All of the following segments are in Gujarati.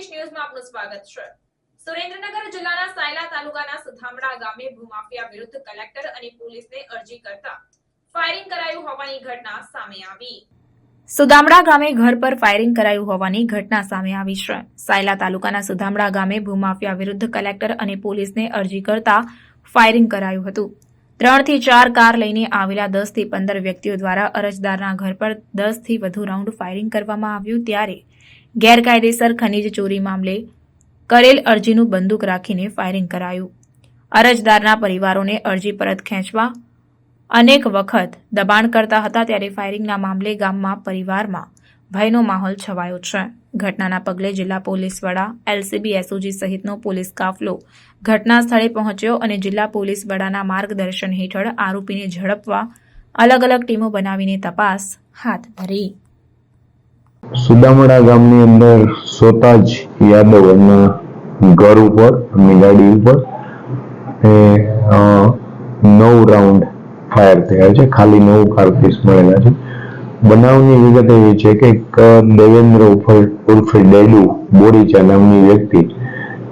સંદેશ ન્યૂઝમાં આપનું સ્વાગત છે. સુરેન્દ્રનગર જિલ્લાના સાયલા તાલુકાના સુધામડા ગામે ભૂમાફિયા વિરુદ્ધ કલેક્ટર અને પોલીસને અરજી કરતા ફાયરિંગ કરાયું હોવાની ઘટના સામે આવી. સુદામડા ગામે ઘર પર ફાયરિંગ કરાયું હોવાની ઘટના સામે આવી છે. સાયલા તાલુકાના સુધામડા ગામે ભૂમાફિયા વિરુદ્ધ કલેક્ટર અને પોલીસને અરજી કરતા ફાયરિંગ કરાયું હતું. ત્રણથી ચાર કાર લઈને આવેલા દસથી પંદર વ્યક્તિઓ દ્વારા અરજદારના ઘર પર દસથી વધુ રાઉન્ડ ફાયરિંગ કરવામાં આવ્યું. ત્યારે ગેરકાયદેસર ખનીજ ચોરી મામલે કરેલ અરજીનું બંદૂક રાખીને ફાયરિંગ કરાયું. અરજદારના પરિવારોને અરજી પરત ખેંચવા અનેક વખત દબાણ કરતા હતા ત્યારે ફાયરિંગના મામલે ગામમાં પરિવારમાં ભયનો માહોલ છવાયો છે. ઘટનાના પગલે જિલ્લા પોલીસ વડા, એલસીબી, એસઓજી સહિતનો પોલીસ કાફલો ઘટના સ્થળે પહોંચ્યો અને જિલ્લા પોલીસ વડાના માર્ગદર્શન હેઠળ આરોપીને ઝડપવા અલગ અલગ ટીમો બનાવીને તપાસ હાથ ધરી. સુદામડા ગામની અંદર સોતાજ યાદવ એમના ઘર ઉપર, એમની ગાડી ઉપર, એ નવ રાઉન્ડ ફાયર થયા છે. ખાલી નવ કારપીસ મળેલા છે. બનાવની વિગત એવી છે કે દેવેન્દ્ર ઉર્ફે ડેડુ બોરીચા નામની વ્યક્તિ,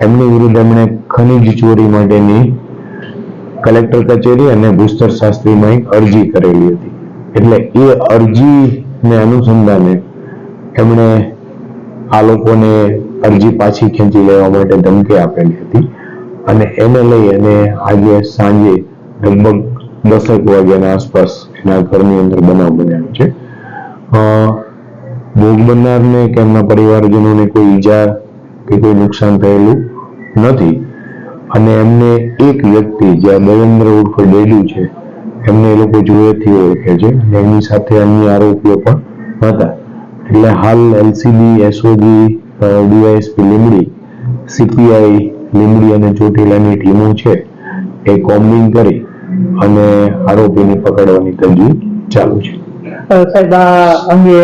એમની વિરુદ્ધ એમણે ખનીજ ચોરી માટેની કલેક્ટર કચેરી અને ભૂસ્તર શાસ્ત્રીમાં એક અરજી કરેલી હતી. એટલે એ અરજીને અનુસંધાને એમણે આ લોકોને અરજી પાછી ખેંચી લેવા માટે ધમકી આપેલી હતી. અને એને લઈ અને આજે સાંજે લગભગ દસેક વાગ્યાના આસપાસ એના ઘરની અંદર બનાવ બન્યો છે. ભોગ બનનારને કે એમના પરિવારજનોને કોઈ ઈજા કે કોઈ નુકસાન થયેલું નથી. અને એમને એક વ્યક્તિ જે દેવેન્દ્ર ઉર્ફે ડેડ્યુ છે, એમને એ લોકો જોયેથી ઓળખે છે. એમની સાથે અન્ય આરોપીઓ પણ હતા. એટલે હાલ LCB SOG DYSP Limdi CPI Limdi અને ચોટીલાની ટીમો છે, એ કોમ્બિંગ કરી અને આરોપીને પકડવાની તજવીજ ચાલુ છે. સાહેબ, આ અંગે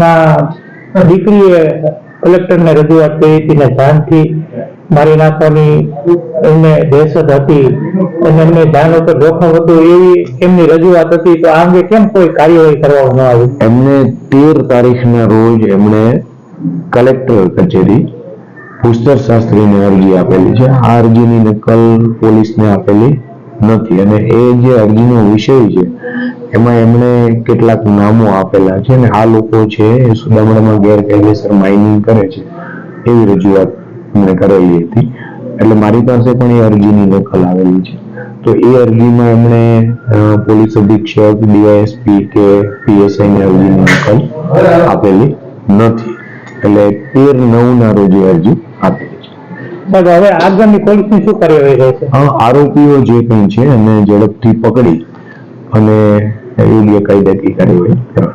ના, દીકરીએ કલેક્ટરને રજૂઆત કરી હતી ને જાનથી મારી નાખવાની એમને દહેશત હતી. અને એમને જાન ઉપર જોખમ હતું એવી એમની રજૂઆત હતી, તો આ અંગે કેમ કોઈ કાર્યવાહી કરવામાં ન આવી? એમને તેર તારીખના રોજ એમણે કલેક્ટર કચેરી પુસ્તક શાસ્ત્રીને અરજી આપેલી છે. આ અરજીની નકલ પોલીસને આપેલી નથી. અને એ જે અરજીનો વિષય છે, એમાં એમણે કેટલાક નામો આપેલા છે અને આ લોકો છે એ સુદામડામાં ગેરકાયદેસર માઇનિંગ કરે છે. એવી રજૂઆત એમણે કરેલી હતી. એટલે મારી પાસે પણ એ અરજીની નકલ આવેલી છે. તો એ અરજીમાં એમણે પોલીસ અધિક્ષક ડીવાયએસપી કે પીએસઆઈની અરજીની નકલ આપેલી નથી. એટલે તેર નવના રોજે રોજ અરજી આપેલી છે. હવે આગળની પોલીસની શું કાર્યવાહી રહેશે આરોપીઓ જે કંઈ છે એને ઝડપથી પકડી અને યોગ્ય કાયદાકીય કાર્યવાહી કરવા.